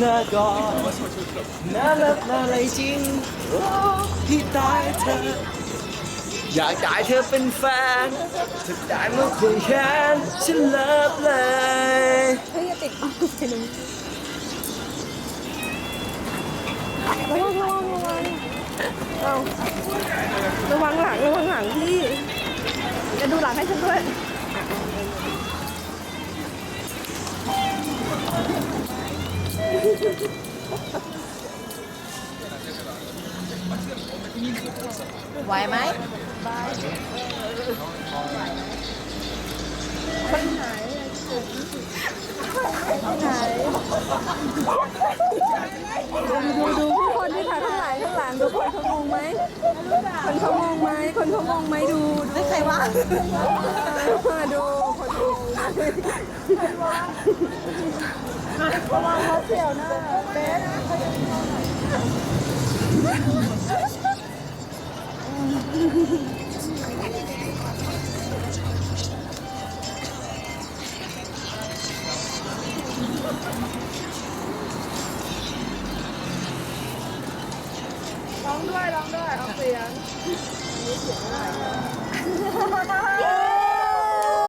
หน้าก่อนน่ารักน่าอะไรจริงโอ้พี่ตายเธอ อยากได้เธอเป็นแฟนถ้าได้มาคุยแค้นฉันเลิฟเลยเฮ้ยอย่าติดเอาไปหนึ่งระวังระวังระวังเอาระวังหลังระวังหลังพี่จะดูหลังให้ฉันด้วย ไหวไหมคนหายคนหายดูดูผู้คนที่ถ่ายข้างหลังข้างหลังดูคนเขางงไหมคนเขางงไหมคนเขางงไหมดูดูใครวะดูคนเขางงไหมระวัง เขาเสี่ยวนะเบสร้องด้วยร้องด้วยเอาเสียง